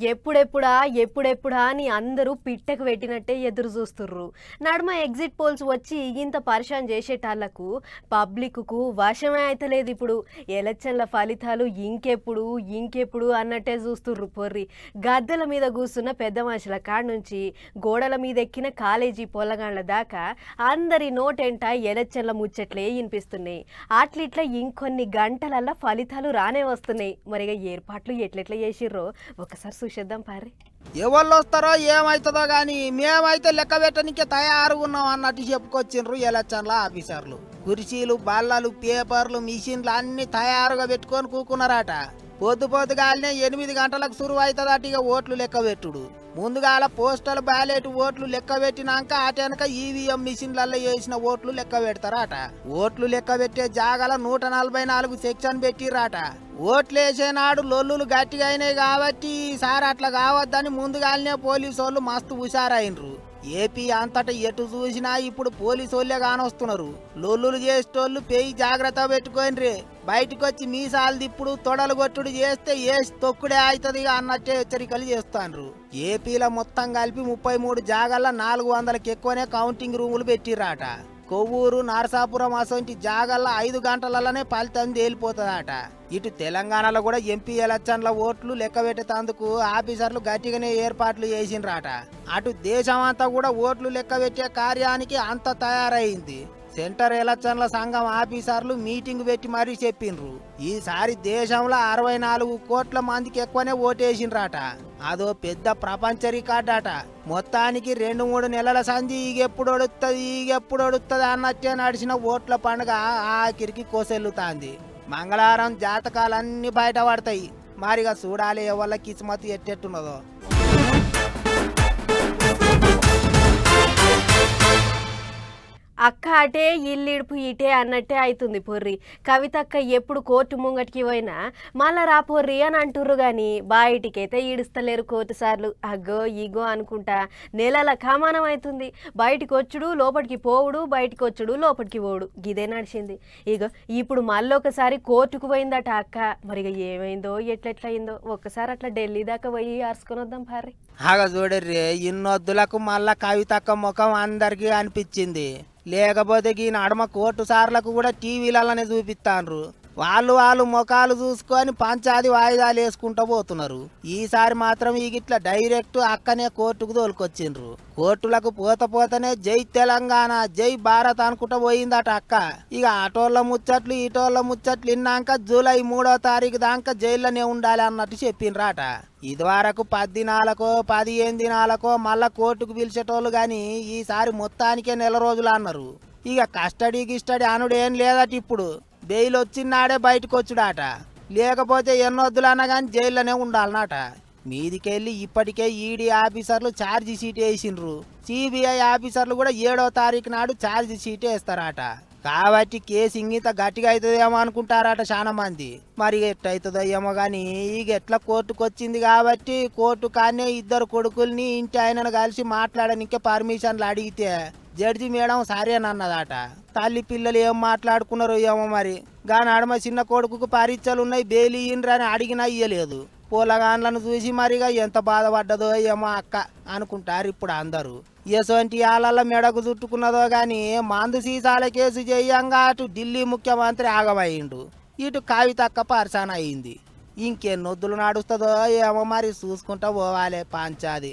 ఎప్పుడెప్పుడా ఎప్పుడెప్పుడా అని అందరూ పిట్టకు పెట్టినట్టే ఎదురు చూస్తుర్రు. నడుమ ఎగ్జిట్ పోల్స్ వచ్చి ఇంత పరిశాన్ చేసేటాళ్ళకు పబ్లిక్కు వశమే అయితలేదు ఇప్పుడు. ఎలక్షన్ల ఫలితాలు ఇంకెప్పుడు ఇంకెప్పుడు అన్నట్టే చూస్తుర్రు పొర్రి. గద్దెల మీద కూర్చున్న పెద్ద మనుషుల కాడ నుంచి గోడల మీద ఎక్కిన కాలేజీ పొలగాండ్ల దాకా అందరి నోటెంట ఎలక్షన్ల ముచ్చట్లే వినిపిస్తున్నాయి అట్లిట్లా ఇంకొన్ని గంటలల్లా ఫలితాలు రానే వస్తున్నాయి. మరిగా ఏర్పాట్లు ఎట్లెట్లా చేసిర్రో ఒకసారి చూసేద్దాం పారి ఎవరు వస్తారో ఏమవుతుందో కానీ మేమైతే లెక్క పెట్టడానికి తయారుగా ఉన్నాం అన్నట్టు చెప్పుకొచ్చిండ్రు ఎలక్షన్ల ఆఫీసర్లు. కుర్చీలు బల్లలు పేపర్లు మిషన్లు అన్ని తయారుగా పెట్టుకొని కూకున్నారట. పొద్దు పొద్దుగాలనే ఎనిమిది గంటలకు సురువు అవుతుందట ఇక ఓట్లు లెక్క పెట్టుడు. ముందుగాల పోస్టల్ బ్యాలెట్ ఓట్లు లెక్క పెట్టినాక అటెనక ఈవీఎం మిషన్లలో వేసిన ఓట్లు లెక్క పెడతారట. ఓట్లు లెక్క పెట్టే జాగల నూట నలభై నాలుగు సెక్షన్ పెట్టిరాట ఓట్లు వేసేనాడు లొల్లులు గట్టిగా అయినాయి కాబట్టి ఈసారి అట్లా కావద్దని ముందుగాలనే పోలీసు వాళ్ళు మస్తు హుషారైనరు. ఏపీ అంతటా ఎటు చూసినా ఇప్పుడు పోలీసు వాళ్ళే కానొస్తున్నారు లొల్లులు చేసేటోళ్ళు పేయి జాగ్రత్త పెట్టుకోండి బయటకు వచ్చి మీసాలు దిప్పుడు తొడలు కొట్టుడు చేస్తే ఏసి తొక్కుడే అవుతుంది అన్నట్టే హెచ్చరికలు చేస్తాండ్రు. ఏపీలో మొత్తం కలిపి ముప్పై మూడు జాగాల్లో నాలుగు వందలకి ఎక్కువనే కౌంటింగ్ రూములు పెట్టిర్రాట. కొవ్వూరు నరసాపురం అసొంటి జాగల్ల ఐదు గంటలలోనే ఫలితం తేలిపోతుందట. ఇటు తెలంగాణలో కూడా ఎంపీ ఎలక్షన్ల ఓట్లు లెక్క పెట్టేందుకు ఆఫీసర్లు గట్టిగానే ఏర్పాట్లు చేసిండ్రట. అటు దేశమంతా కూడా ఓట్లు లెక్క పెట్టే కార్యానికి అంత తయారైంది. సెంటర్ ఎలక్షన్ల సంఘం ఆఫీసర్లు మీటింగ్ పెట్టి మరీ చెప్పిండ్రు. ఈసారి దేశంలో అరవై నాలుగు కోట్ల మందికి ఎక్కువనే ఓటేసిండ్రట. అదో పెద్ద ప్రపంచ రికార్డ్ అట మొత్తానికి రెండు మూడు నెలల సంధి ఈగెప్పుడు ఒడుస్తుంది ఈగెప్పుడు ఒడుస్తుంది అన్నట్టే నడిచిన ఓట్ల పండుగ ఆఖరికి కోసెల్లుతాంది. మంగళవారం జాతకాలన్నీ బయటపడతాయి. మరిగా చూడాలి ఎవళ్ళ కిస్మత్ ఎట్టెట్టున్నదో. అక్క అటే ఇల్లిడుపు ఇటే అన్నట్టే అవుతుంది పొర్రి. కవితక్క ఎప్పుడు కోర్టు ముంగటికి పోయినా మళ్ళా రా పొర్రి అని అంటుర్రు కానీ బయటికైతే ఈడుస్తలేరు కోర్టు సార్లు. అగ్గో ఇగో అనుకుంటా నెలల కమానం అవుతుంది బయటికి వచ్చుడు లోపలికి పోవుడు బయటికి వచ్చుడు లోపలికి పోవుడు. గిదే నడిచింది. ఇగో ఇప్పుడు మళ్ళీ ఒకసారి కోర్టుకు పోయిందట అక్క. మరి ఏమైందో ఎట్లెట్లయిందో ఒక్కసారి అట్లా ఢిల్లీ దాకా పోయి ఆర్చుకొని వద్దాం పారి ఆగ చూడర్రి ఇన్నొద్దులకు మళ్ళా కవితక్క ముఖం అందరికీ అనిపించింది. లేకపోతే ఈయన అడమ కోర్టు సార్లకు కూడా టీవీలలోనే చూపిస్తాండ్రు. వాళ్ళు వాళ్ళు ముఖాలు చూసుకొని పంచాది వాయిదాలు వేసుకుంటూ పోతున్నారు. ఈసారి మాత్రం ఈ గిట్ల డైరెక్ట్ అక్కనే కోర్టుకు తోలుకొచ్చిండ్రు. కోర్టులకు పోత పోతనే జై తెలంగాణ జై భారత్ అనుకుంటూ పోయిందట అక్క. ఇక ఆటోళ్ళ ముచ్చట్లు ఇటోళ్ళ ముచ్చట్లు ఇన్నాక జూలై మూడో తారీఖు దాకా జైల్లోనే ఉండాలి అన్నట్టు చెప్పిండ్రాట. ఇదివరకు పది దినాలకో పదిహేను దినాలకో మళ్ళా కోర్టుకు పిలిచేటోళ్ళు కానీ ఈసారి మొత్తానికే నెల రోజులు అన్నారు. ఇక కస్టడీ గిస్టడీ అనుడు ఏం లేదట ఇప్పుడు. బెయిల్ వచ్చినాడే బయటకు వచ్చుడాట లేకపోతే ఎన్నొద్దులన్నా కానీ జైల్లోనే ఉండాలన్నట మీదికెళ్ళి ఇప్పటికే ఈడీ ఆఫీసర్లు ఛార్జీ షీట్ వేసిండ్రు. సిబిఐ ఆఫీసర్లు కూడా ఏడో తారీఖు నాడు ఛార్జీ షీట్ వేస్తారట. కాబట్టి కేసు ఇంగిత గట్టిగా అవుతుందేమో అనుకుంటారట చాలా మంది మరి ఎట్టయితుందో ఏమో కానీ ఇక ఎట్లా కోర్టుకు వచ్చింది కాబట్టి కోర్టు కానీ ఇద్దరు కొడుకుల్ని ఇంటి ఆయనను కలిసి మాట్లాడనికే పర్మిషన్లు అడిగితే జడ్జి మేడం సరేనన్నదట తల్లి పిల్లలు ఏం మాట్లాడుకున్నారో ఏమో మరి. గాని ఆడమ చిన్న కొడుకుకు పరీక్షలు ఉన్నాయి బెయిల్ ఇయ్యండ్రు అని అడిగినా ఇయ్యలేదు. పూలగాన్లను చూసి మరిగా ఎంత బాధపడ్డదో ఏమో అక్క అనుకుంటారు ఇప్పుడు అందరూ. ఎసువంటి ఆళ్ళ మెడకు చుట్టుకున్నదో గాని మందు సీసాల కేసు చేయంగా అటు ఢిల్లీ ముఖ్యమంత్రి ఆగమయ్యిండు ఇటు కవితక్క పర్సాన్ అయింది. ఇంకెన్నొద్దులు నడుస్తుందో ఏమో మరి చూసుకుంటా పోవాలే పాంచాది.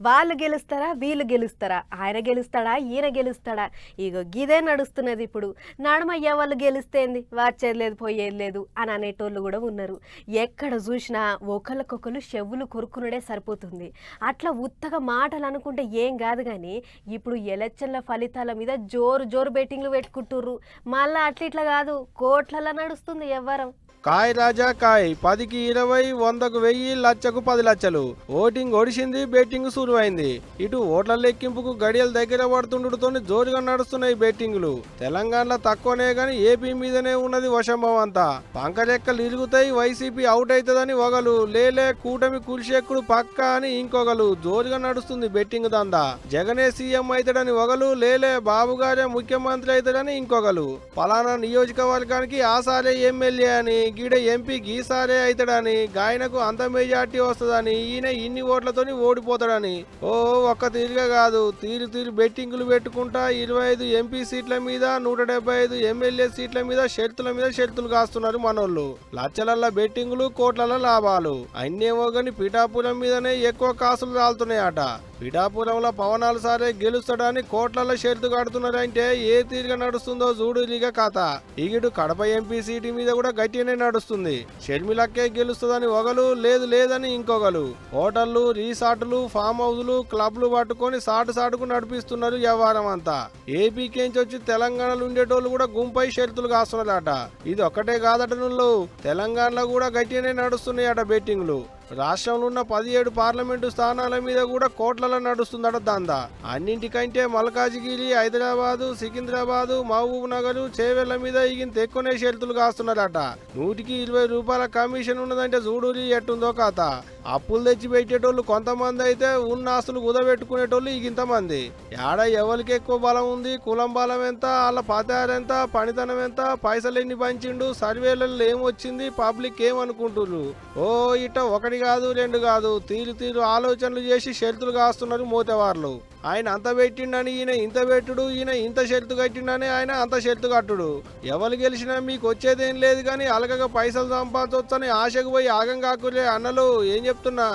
వాళ్ళు గెలుస్తారా వీళ్ళు గెలుస్తారా? ఆయన గెలుస్తాడా ఈయన గెలుస్తాడా? ఇగో గిదే నడుస్తున్నది ఇప్పుడు. నడుమ ఎవరు గెలిస్తేంది వాచేది లేదు పోయేది లేదు అని అనేటోళ్ళు కూడా ఉన్నారు. ఎక్కడ చూసినా ఒకరికొకరు చెవులు కొరుకునుడే సరిపోతుంది. అట్లా ఉత్తగా మాటలు అనుకుంటే ఏం కాదు కానీ ఇప్పుడు ఎలక్షన్ల ఫలితాల మీద జోరు జోరు బెట్టింగ్లు పెట్టుకుంటుర్రు. మళ్ళీ అట్లా ఇట్లా కాదు. కోట్లలో నడుస్తుంది ఎవ్వరం కాయ్ రాజా కాయ్ పదికి ఇరవై వందకు వెయ్యి లక్షకు పది లక్షలు. ఓటింగ్ ఒడిసింది బెట్టింగ్ సురువైంది. ఇటు ఓట్ల లెక్కింపుకు గడియల దగ్గర పడుతుండటంతో జోరుగా నడుస్తున్నాయి బెట్టింగ్లు తెలంగాణలో తక్కువనే గాని ఏపీ మీదనే ఉన్నది వశంభం అంతా. పంకరెక్కలు ఇరుగుతాయి వైసీపీ అవుట్ అవుతుందని ఒకలు. లేలే కూటమి కుల్షేక్కుడు పక్క అని ఇంకొకలు. జోరుగా నడుస్తుంది బెట్టింగ్ దందా. జగనే సీఎం అవుతాడని ఒకలు లేలే బాబు గారే ముఖ్యమంత్రి అవుతాడని ఇంకొకలు. పలానా నియోజకవర్గానికి ఆసారే ఎమ్మెల్యే అని గీడ ఎంపీ గీసారే అవుతాడని గాయనకు అంత మెజార్టీ వస్తుందని ఈయన ఇన్ని ఓట్లతోని ఓడిపోతాడని. ఓ ఒక్క తీరుగా కాదు. తీరు తీరు బెట్టింగులు పెట్టుకుంటా ఇరవై ఐదు ఎంపీ సీట్ల మీద నూట డెబ్బై ఐదు ఎమ్మెల్యే సీట్ల మీద షరతుల మీద షరతులు కాస్తున్నారు మనోళ్ళు. లచ్చలల్ల బెట్టింగులు కోట్లల లాభాలు. అన్నేమో గాని పీఠాపురం మీదనే ఎక్కువ కాసులు రాలుతున్నాయట. పిఠాపురంలో పవనాలు సారే గెలుస్తాడని కోట్లలో షెర్తు కడుతున్నారంటే ఏ తీరుగా నడుస్తుందో చూడు ఇక కథ ఇగిడు కడప ఎంపీ సీటు మీద కూడా గట్టిగానే నడుస్తుంది. షర్మిలక్కే గెలుస్తుందని ఒకలు లేదు లేదని ఇంకొకలు హోటళ్ళు రీసార్టులు ఫామ్ హౌస్లు క్లబ్లు పట్టుకొని సాటు సాటుకు నడిపిస్తున్నారు వ్యవహారం అంతా. ఏపీకేంచి వచ్చి తెలంగాణలో ఉండేటోళ్ళు కూడా గుంపై షరతులు కాస్తున్నారట. ఇది ఒక్కటే కాదట నువ్వు తెలంగాణలో కూడా గట్టిగానే నడుస్తున్నాయట బెట్టింగ్లు. రాష్ట్రంలో ఉన్న పదిహేడు పార్లమెంటు స్థానాల మీద కూడా కోట్లలో నడుస్తుందట దందా. అన్నింటికంటే మల్కాజిగిరి హైదరాబాదు సికింద్రాబాదు మహబూబ్ నగర్ చేవెళ్ళ మీద ఇగింత ఎక్కువనే షరతులు కాస్తున్నారట. నూటికి ఇరవై రూపాయల కమిషన్ ఉన్నదంటే చూడూరి ఎట్టుందో కథ అప్పులు తెచ్చి పెట్టేటోళ్ళు కొంతమంది అయితే ఉన్న ఆస్తులు కుదబెట్టుకునేటోళ్ళు ఇంతమంది. ఏడ ఎవరికి ఎక్కువ బలం ఉంది? కులం బలం ఎంత? వాళ్ళ పాతారు ఎంత? పనితనం ఎంత? పైసలు ఎన్ని పంచిండు? సర్వేలలో ఏమొచ్చింది పబ్లిక్ ఏమనుకుంటున్నారు ఓ ఇట ఒకటి కాదు రెండు కాదు. తీరు తీరు ఆలోచనలు చేసి షరతులు కాస్తున్నారు మోతేవార్లు. ఆయన అంత పెట్టిండని ఈయన ఇంత పెట్టుడు ఈయన ఇంత షరతు కట్టిండని ఆయన అంత షరతు కట్టుడు. ఎవరు గెలిచినా మీకు వచ్చేదేం లేదు కానీ అలగగా పైసలు సంపాదించొచ్చని ఆశకు పోయి ఆగం కాకులే అన్నలు. ఏం చెప్తున్నా?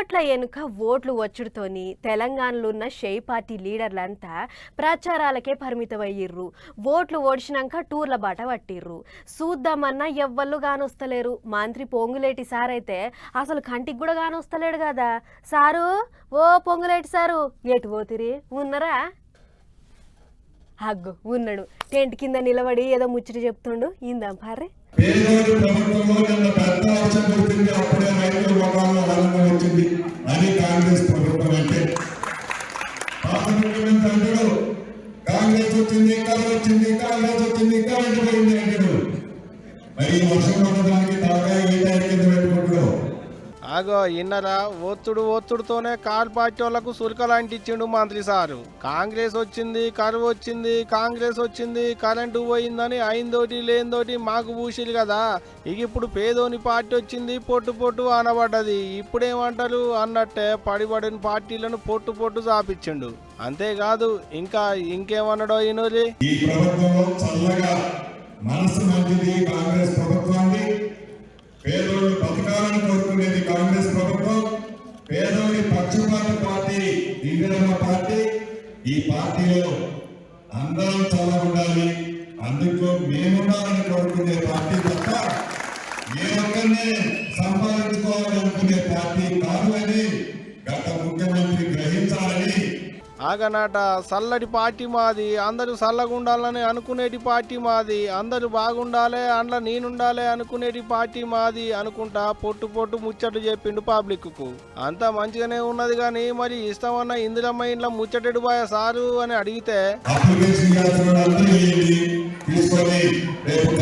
ఓట్ల వెనుక ఓట్లు వచ్చుడుతోని తెలంగాణలో ఉన్న షై పార్టీ లీడర్లంతా ప్రచారాలకే పరిమితమయ్యిర్రు. ఓట్లు ఓడిచినాక టూర్ల బాట పట్టిర్రు. చూద్దామన్నా ఎవ్వళ్ళు కానొస్తలేరు మంత్రి పొంగులేటి సార్ అయితే అసలు కంటికి కూడా కానొస్తలేడు కదా సారు ఓ పొంగులేటి సారు ఎటు పోతిరి? ఉన్నరా? హగ్గు ఉన్నాడు. టెంట్ కింద నిలబడి ఏదో ముచ్చట చెప్తుండు. ఇందాం పార్రే. అన్నరా ఒత్తుడు ఒత్తుడుతోనే కాల్ పార్టీ వాళ్ళకు సురకలాంటిచ్చిండు అంటించిండు మంత్రి సారు. కాంగ్రెస్ వచ్చింది కరువు వచ్చింది కాంగ్రెస్ వచ్చింది కరెంటు పోయిందని అయిందోటి లేనిదోటి మాకు పూసిలు కదా. ఇక ఇప్పుడు పేదోని పార్టీ వచ్చింది పొట్టు పొట్టు అనబడ్డది ఇప్పుడేమంటారు? అన్నట్టే పడిబడిన పార్టీలను పొట్టు పొట్టు చాపించిండు. అంతేకాదు ఇంకా ఇంకేమన్నాడో ఈనోరి ఈ ప్రభుత్వంలో చల్లగా మనసు మంచిది కాంగ్రెస్ ప్రభుత్వాన్ని. ఉండేది కాంగ్రెస్ ప్రభుత్వం పేదోడి పక్షపాత పార్టీ ఇందిరమ్మ పార్టీ ఈ పార్టీలో అందరం చాలా ఉండాలి. అందుకు మేముండాలని కోరుకునే పార్టీ తప్ప ఏ ఒక్కరిని సంపాదించుకోవాలనుకునే పార్టీ కాదు అని గత ముఖ్య ఆగనాట చల్లటి పార్టీ మాది. అందరూ చల్లగా ఉండాలని అనుకునేటి పార్టీ మాది. అందరూ బాగుండాలి అండ్ల నేనుండాలి అనుకునేటి పార్టీ మాది అనుకుంటా పొట్టు పొట్టు ముచ్చట్లు చెప్పిండు పబ్లిక్కు అంతా మంచిగానే ఉన్నది కానీ మరి ఇష్టమన్న ఇందిరమ్మ ఇంట్లో ముచ్చటెడు బాయ సారు అని అడిగితే తీసుకొని రేపు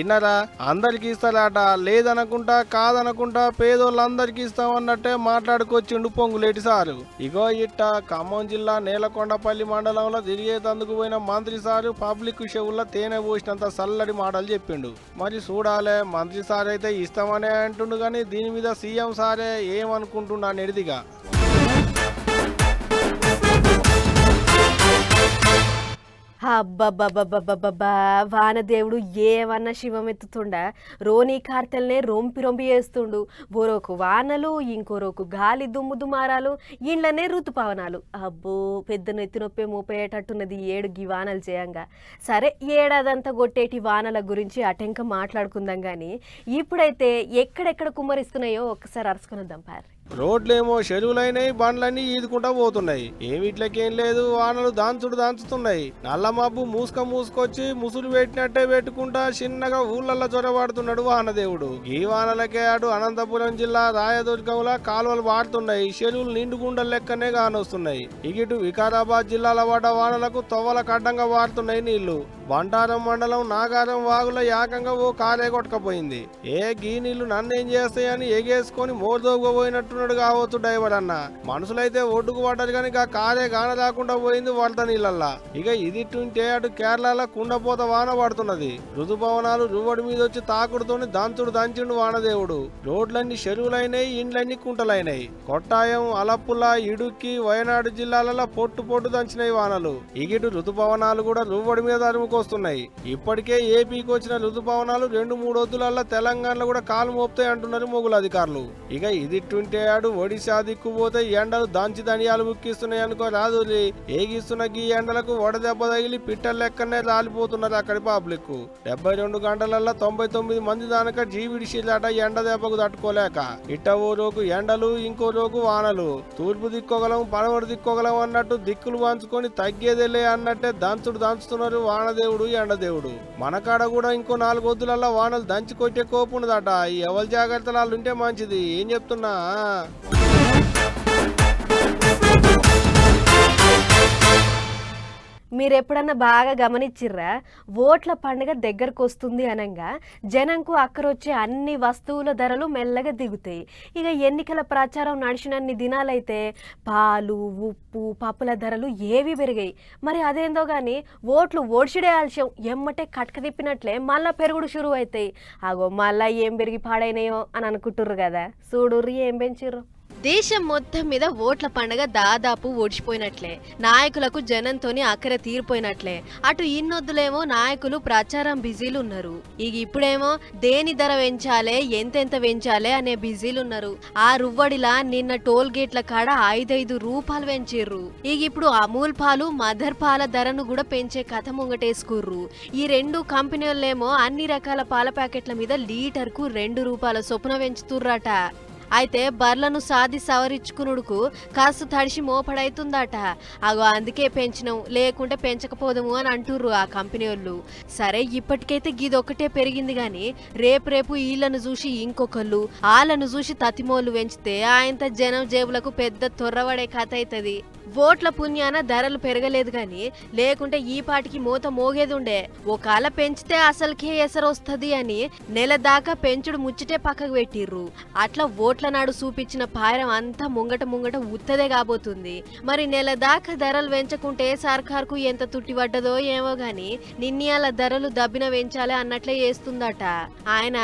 ఇన్నరా అందరికి ఇస్తారట. లేదనుకుంటా కాదనుకుంటా పేదోళ్ళందరికి ఇస్తామన్నట్టే మాట్లాడుకొచ్చిండు పొంగులేటి సారు. ఇగో ఇట్ట ఖమ్మం జిల్లా నేలకొండపల్లి మండలంలో తిరిగేతందుకు పోయిన మంత్రి సారు పబ్లిక్ షెవుల్లో తేనె పోసినంత చల్లడి మాటలు చెప్పిండు. మరి చూడాలే మంత్రి సార్ అయితే ఇస్తామనే అంటుండు కానీ దీని మీద సీఎం సారే ఏమనుకుంటున్నా నెడిదిగా అబ్బబ్బబ్బబ్బబ్బబ్బా. వానదేవుడు ఏమన్నా శివమెత్తుతుండా? రోనీ కార్తెల్నే రొంపి రొంపి వేస్తుండు ఓరోకు వానలు ఇంకోరోకు గాలి దుమ్ము దుమారాలు ఇండ్లనే ఋతుపవనాలు అబ్బో పెద్ద నెత్తి నొప్పి మోపేటట్టున్నది ఏడు గీ వానలు చేయంగా. సరే ఏడాదంతా కొట్టేటి వానల గురించి అటెంక మాట్లాడుకుందాం కానీ ఇప్పుడైతే ఎక్కడెక్కడ కుమ్మరిస్తున్నాయో ఒక్కసారి అరుచుకుని వద్దాం పారి రోడ్లేమో చెరువులైనాయి బండ్లన్నీ ఈదుకుంటా పోతున్నాయి. ఏమి ఇట్లకేం లేదు వానలు దాంచుడు దాంచుతున్నాయి. నల్ల మబ్బు మూసుక మూసుకొచ్చి ముసురు పెట్టినట్టే పెట్టుకుంటా చిన్నగా ఊళ్ళల్లో చొరబడుతున్నాడు వానదేవుడు. ఈ వానలకే అటు అనంతపురం జిల్లా రాయదుర్గంలో కాలువలు వాడుతున్నాయి. చెరువులు నిండుగుండ లెక్కనే కానొస్తున్నాయి. ఇగిటు వికారాబాద్ జిల్లాల పడ్డ వానలకు తొవ్వల కడ్డంగా వాడుతున్నాయి నీళ్ళు. బంటారం మండలం నాగారం వాగుల ఏకంగా ఓ కారే కొట్టకపోయింది. ఏ గీ నీళ్ళు నన్నేం చేస్తాయని ఎగేసుకొని మోర్దోగపోయినట్టున్నాడు కావచ్చు డ్రైవర్ అన్న. మనుషులైతే ఒడ్డుకు పడ్డారు కానీ ఇక కారే గాన రాకుండా పోయింది వరద నీళ్ళల్లా. ఇక ఇదిట్టుంటే అటు కేరళలో కుండపోత వాన పడుతున్నది. ఋతుపవనాలు రువ్వడి మీద వచ్చి తాకుడుతోని దంచుడు దంచుడు వానదేవుడు. రోడ్లన్నీ చెరువులైనాయి ఇండ్లన్నీ కుంటలైనాయి. కొట్టాయం అలప్పుల ఇడుక్కి వయనాడు జిల్లాలలో పొట్టు పొట్టు దంచినాయి వానలు. ఇగిటు ఋతుపవనాలు కూడా రువ్వడి మీద అరుముకొస్తున్నాయి. ఇప్పటికే ఏపీకి వచ్చిన ఋతుపవనాలు రెండు మూడు వద్దులల్లా తెలంగాణలో కూడా కాలు మోపుతాయి అంటున్నారు మొగుల అధికారులు. ఇక ఇదిట్టుంటే ఆడు ఒడిశా దిక్కు పోతే ఎండలు దంచి ధనియాలు ఉక్కిస్తున్నాయి అనుకో రాదు ఏగిస్తున్న గీ ఎండలకు వడదెబ్బ తగిలి పిట్టలు లెక్కనే రాలిపోతున్నారు అక్కడి పబ్లిక్. డెబ్బై రెండు గంటలల్లో తొంభై తొమ్మిది మంది దానక జీవిడిసిలాట ఎండ దెబ్బకు తట్టుకోలేక. ఇట్ట ఓ రోకు ఎండలు ఇంకో రోకు వానలు. తూర్పు దిక్కోగలం పడమటి దిక్కోగలం అన్నట్టు దిక్కులు పంచుకొని తగ్గేదేలే అన్నట్టే దంచుడు దంచుతున్నారు వానదేవుడు ఎండదేవుడు. మనకాడ కూడా ఇంకో నాలుగు వద్దులల్లా వానలు దంచి కొట్టే కోపు ఉన్నదట. ఈ ఎవరి జాగ్రత్తలు వాళ్ళు ఉంటే మంచిది. ఏం చెప్తున్నా? semana! మీరు ఎప్పుడన్నా బాగా గమనించిర్రా ఓట్ల పండుగ దగ్గరకు వస్తుంది అనగా జనంకు అక్కరొచ్చే అన్ని వస్తువుల ధరలు మెల్లగా దిగుతాయి. ఇక ఎన్నికల ప్రచారం నడిచినన్ని దినాలైతే పాలు ఉప్పు పప్పుల ధరలు ఏవి పెరిగాయి. మరి అదేందో కానీ ఓట్లు ఓడ్చిడే ఆలస్యం. ఎమ్మటే కట్క తిప్పినట్లే మళ్ళా పెరుగుడు షురువు అవుతాయి అగో మళ్ళా ఏం పెరిగి పాడైనాయో అని అనుకుంటుర్రు కదా. చూడుర్రి ఏం పెంచిర్రు? దేశం మొత్తం మీద ఓట్ల పండగ దాదాపు ఓడిచిపోయినట్లే. నాయకులకు జనంతోని అక్కర తీరిపోయినట్లే. అటు ఇన్నొద్దులేమో నాయకులు ప్రచారం బిజీలు ఉన్నారు ఇక ఇప్పుడేమో దేని ధర పెంచాలే ఎంతెంత పెంచాలే అనే బిజీలు ఉన్నారు ఆ రువ్వడిలా నిన్న టోల్ గేట్ల కాడ ఐదైదు రూపాయలు పెంచిర్రు. ఇక ఇప్పుడు అమూల్ పాలు మదర్ పాల ధరను కూడా పెంచే కథ ముంగటేసుకుర్రు. ఈ రెండు కంపెనీలేమో అన్ని రకాల పాల ప్యాకెట్ల మీద లీటర్కు రెండు రూపాయల చొప్పున పెంచుతుర్రట. అయితే బర్లను సాది సవరించుకునుడుకు కాస్త తడిసి మోపడైతుందట. అగో అందుకే పెంచినాం. లేకుంటే పెంచకపోదము అని అంటుర్రు ఆ కంపెనీ వాళ్ళు సరే ఇప్పటికైతే గిదొక్కటే పెరిగింది గాని రేపు రేపు వీళ్ళను చూసి ఇంకొకళ్ళు వాళ్ళను చూసి తతిమోళ్ళు పెంచితే ఆయంత జనం జేబులకు పెద్ద తొర్రవడే కథ అవుతుంది ఓట్ల పుణ్యాన ధరలు పెరగలేదు గాని లేకుంటే ఈ పాటికి మూత మోగేదుండే. ఒకవేళ పెంచితే అసలుకే ఎసరొస్తది అని నెల దాకా పెంచుడు ముచ్చటే పక్కకు పెట్టిర్రు. అట్లా ఓట్ల నాడు చూపించిన పారం అంతా ముంగట ముంగట ఉత్తదే కాబోతుంది. మరి నెల దాకా ధరలు పెంచకుంటే సర్కార్కు ఎంత తుట్టి పడ్డదో ఏమో గాని నిన్నయాల ధరలు దబ్బిన పెంచాలి అన్నట్లే చేస్తుందట ఆయన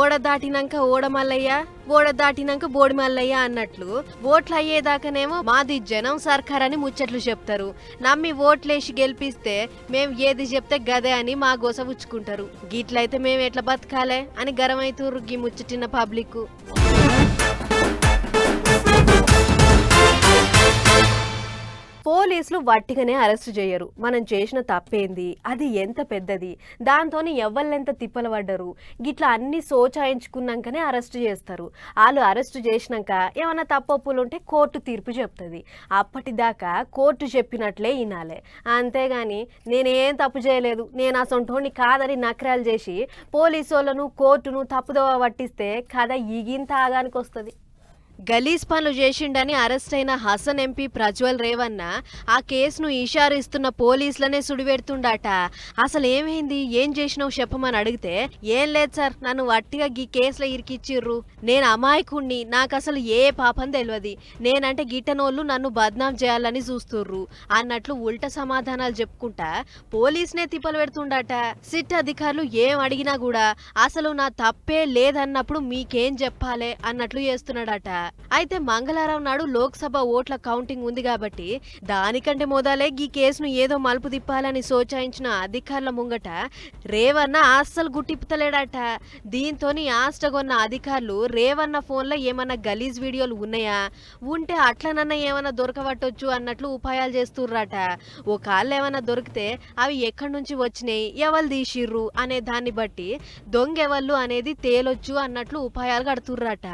ఓడ దాటినాక ఓడమల్లయ్య బోడ దాటినాక బోడి మల్లయ్య అన్నట్లు ఓట్లు అయ్యేదాకానేమో మాది జనం సర్కార్ అని ముచ్చట్లు చెప్తారు. నమ్మి ఓట్లేసి గెలిపిస్తే మేము ఏది చెప్తే గదే అని మా గోస ఉచ్చుకుంటారు గిట్లయితే మేము ఎట్లా బతకాలే అని గరమైతుర్రు గీ ముచ్చటిన పబ్లిక్ పోలీసులు వట్టిగానే అరెస్ట్ చేయరు. మనం చేసిన తప్పేంది? అది ఎంత పెద్దది? దాంతోనే ఎవ్వళ్ళెంత తిప్పలు పడ్డరు? గిట్లా అన్ని సోచాయించుకున్నాకనే అరెస్ట్ చేస్తారు. వాళ్ళు అరెస్ట్ చేసినాక ఏమైనా తప్పప్పులు ఉంటే కోర్టు తీర్పు చెప్తుంది. అప్పటిదాకా కోర్టు చెప్పినట్లే వినాలే. అంతేగాని నేనేం తప్పు చేయలేదు. నేను అసొంటోని కాదని నకరాలు చేసి పోలీసు వాళ్ళను కోర్టును తప్పుదోవ పట్టిస్తే కథ ఈగింత ఆగానికి వస్తుంది గలీజ్ పనులు చేసిండని అరెస్ట్ అయిన హసన్ ఎంపీ ప్రజ్వల్ రేవన్న ఆ కేసును ఇషారిస్తున్న పోలీసులనే సుడిపెడుతుండట అసలు ఏమైంది ఏం చేసినావు చెప్పమని అడిగితే ఏం లేదు సార్ నన్ను వట్టిగా గీ కేసులో ఇరికిచ్చిర్రు. నేను అమాయకుణ్ణి. నాకు అసలు ఏ పాపం తెలియదు నేనంటే గిట్టనోళ్ళు నన్ను బద్నాం చేయాలని చూస్తుర్రు. అన్నట్లు ఉల్ట సమాధానాలు చెప్పుకుంటా పోలీసునే తిప్పలు పెడుతుండట. సిట్ అధికారులు ఏం అడిగినా కూడా అసలు నా తప్పే లేదన్నప్పుడు మీకేం చెప్పాలే? అన్నట్లు చేస్తున్నాడట. అయితే మంగళవారం నాడు లోక్సభ ఓట్ల కౌంటింగ్ ఉంది కాబట్టి దానికంటే మొదలే ఈ కేసును ఏదో మలుపు తిప్పాలని సోచాయించిన అధికారుల ముంగట రేవన్న అస్సలు గుట్టిప్పుతలేడట దీంతోని ఆస్టగొన్న అధికారులు రేవన్న ఫోన్లో ఏమన్నా గలీజ్ వీడియోలు ఉన్నాయా? ఉంటే అట్లనన్నా ఏమన్నా దొరకబట్టొచ్చు అన్నట్లు ఉపాయాలు చేస్తుర్రట. ఒకళ్ళు ఏమన్నా దొరికితే అవి ఎక్కడి నుంచి వచ్చినాయి? ఎవరు తీసిర్రు? అనే దాన్ని బట్టి దొంగెవళ్ళు అనేది తేలొచ్చు అన్నట్లు ఉపాయాలు కడుతుర్రట.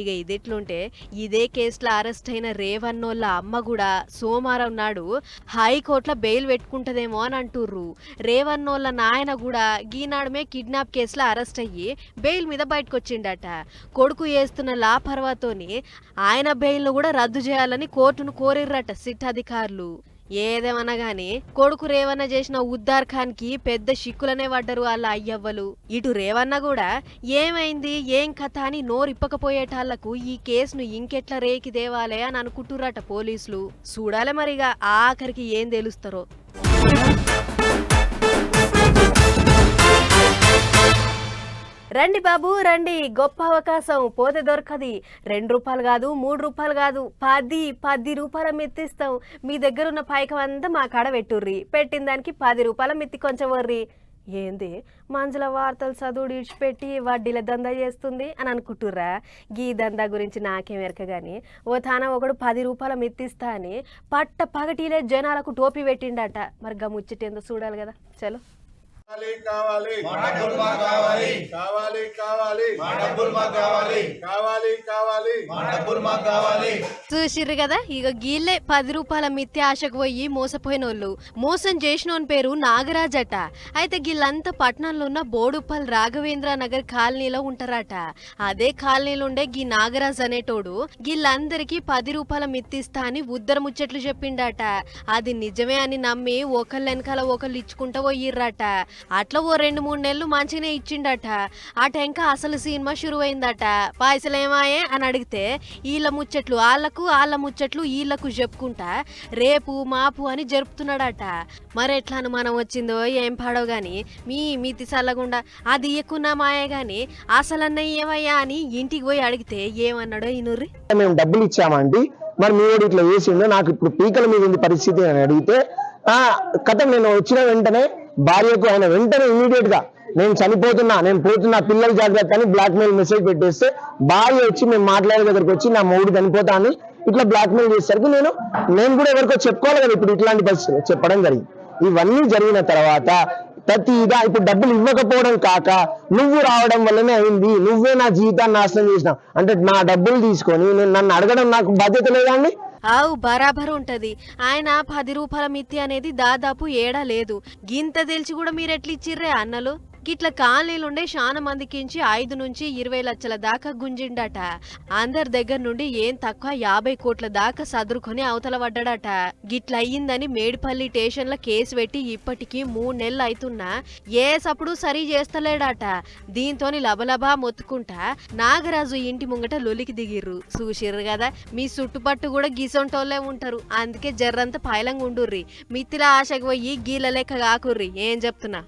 ఇక ఇదిట్లుంటే ఏంటంటే ఇదే కేసులో అరెస్ట్ అయిన రేవన్నోళ్ళ అమ్మ కూడా సోమవారం నాడు హైకోర్టులో బెయిల్ పెట్టుకుంటదేమో అని అంటుర్రు. రేవన్నోళ్ళ నాయన కూడా గీనాడమే కిడ్నాప్ కేసులో అరెస్ట్ అయ్యి బెయిల్ మీద బయటకు వచ్చిండట కొడుకు వేస్తున్న లాపర్వాతోని ఆయన బెయిల్ను కూడా రద్దు చేయాలని కోర్టును కోరిర్రట సిట్ అధికారులు. ఏదేమన్నా గాని కొడుకు రేవన్న చేసిన ఉద్దార్ ఖాన్కి పెద్ద షిక్కులనే పడ్డరు వాళ్ళ అయ్యవ్వలు. ఇటు రేవన్న కూడా ఏమైంది ఏం కథ అని నోరిప్పకపోయేటాళ్ళకు ఈ కేసును ఇంకెట్లా రేకి దేవాలే అని అనుకుంటుర్రట పోలీసులు. చూడాలి మరిగా ఆఖరికి ఏం తెలుస్తారో. రండి బాబు రండి. గొప్ప అవకాశం. పోతే దొరకది. రెండు రూపాయలు కాదు మూడు రూపాయలు కాదు. పది పది రూపాయల మెత్తిస్తాం. మీ దగ్గర ఉన్న పైకం అంతా మా కాడ పెట్టుర్రి. పెట్టిన దానికి పది రూపాయల మెత్తి కొంచెం వర్రి ఏంది? మంజుల వార్తలు చదువుడు ఇడిచిపెట్టి వడ్డీల దందా చేస్తుంది అని అనుకుంటుర్రా? గీ దందా గురించి నాకేం ఎరక కానీ ఓ తాన ఒకడు పది రూపాయల మెత్తిస్తా అని పట్ట పగటిలే జనాలకు టోపీ పెట్టిండట. మరి గా ముచ్చటేందో చూడాలి కదా. చలో. కావాలి కావాలి. కావాలి. కావాలి కావాలి. కావాలి. చూసిర్రు కదా ఇక గీళ్ళే పది రూపాయల మిత్తి ఆశకు పోయి మోసపోయినోళ్ళు. మోసం చేసినోని పేరు నాగరాజ్ అట. అయితే గిల్లంతా పట్టణంలో ఉన్న బోడుప్పల్ రాఘవేంద్ర నగర్ కాలనీలో ఉంటారట. అదే కాలనీలో ఉండే గీ నాగరాజ్ అనేటోడు గిల్లందరికీ పది రూపాయల మిత్తిస్తా అని ఉద్దర ముచ్చట్లు చెప్పిండట. అది నిజమే అని నమ్మి ఒకళ్ళ వెనకాల ఒకళ్ళు ఇచ్చుకుంటా పోయిర్రట. అట్లా ఓ రెండు మూడు నెలలు మంచిగానే ఇచ్చిండట. ఆ టెంక అసలు సినిమా షురువైందట. పాయసలేమాయే అని అడిగితే వీళ్ళ ముచ్చట్లు వాళ్ళకు వాళ్ళ ముచ్చట్లు వీళ్ళకు చెప్పుకుంటా రేపు మాపు అని జరుపుతున్నాడట. మరి ఎట్లా అనుమానం వచ్చిందో ఏం పాడో గాని మీ మితి చల్లగుండా అది ఎక్కువ మాయే గాని అసలన్న ఏమయ్యా అని ఇంటికి పోయి అడిగితే ఏమన్నాడో ఇనుర్రి మేము డబ్బులు ఇచ్చామండి. మరి మీ ఇట్లా చేసిండు నాకు ఇప్పుడు పీకల మీద ఉంది పరిస్థితి అని అడిగితే ఆ కథ నేను వచ్చిన వెంటనే భార్యకు ఆయన వెంటనే ఇమీడియట్గా నేను చనిపోతున్నా నేను పోతున్నా పిల్లలు జాగ్రత్త అని బ్లాక్ మెయిల్ మెసేజ్ పెట్టేస్తే భార్య వచ్చి మేము మాట్లాడే దగ్గరకు వచ్చి నా మూడు చనిపోతా అని ఇట్లా బ్లాక్ మెయిల్ చేసేసరికి నేను నేను కూడా ఎవరికో చెప్పుకోవాలి కదా ఇప్పుడు ఇట్లాంటి పరిస్థితి చెప్పడం జరిగింది. ఇవన్నీ జరిగిన తర్వాత ప్రతి ఇదా ఇప్పుడు డబ్బులు ఇవ్వకపోవడం కాక నువ్వు రావడం వల్లనే అయింది నువ్వే నా జీవితాన్ని నాశనం చేసినావు. అంటే నా డబ్బులు తీసుకొని నేను నన్ను అడగడం నాకు బాధ్యత లేదా అండి? ఆవు బరాబర్ ఉంటది ఆయన పది రూపాయల మిత్తి అనేది దాదాపు ఏడా లేదు. గింత తెలిసి కూడా మీరు ఎట్లా ఇచ్చిర్రే అన్నలు? గిట్ల కాలనీలుండే చాలా మందికించి ఐదు నుంచి ఇరవై లక్షల దాకా గుంజిండట. అందరి దగ్గర నుండి ఏం తక్కువ యాభై కోట్ల దాకా సదురుకొని అవతల పడ్డాడట. గిట్ల అయ్యిందని మేడిపల్లి స్టేషన్ల కేసు పెట్టి ఇప్పటికీ మూడు నెలలు అవుతున్నా ఏ సప్పుడు సరి చేస్తలేడట. దీంతోని లబలబా మొత్తుకుంటా నాగరాజు ఇంటి ముంగట లొలికి దిగిర్రు. చూసిర్రు కదా మీ చుట్టుపట్టు కూడా గీసొంటోళ్ళే ఉంటారు. అందుకే జర్రంత పాయలంగా ఉండుర్రి మిత్తిల ఆశకు పోయి గీల లెక్క కాకుర్రి ఏం చెప్తున్నా?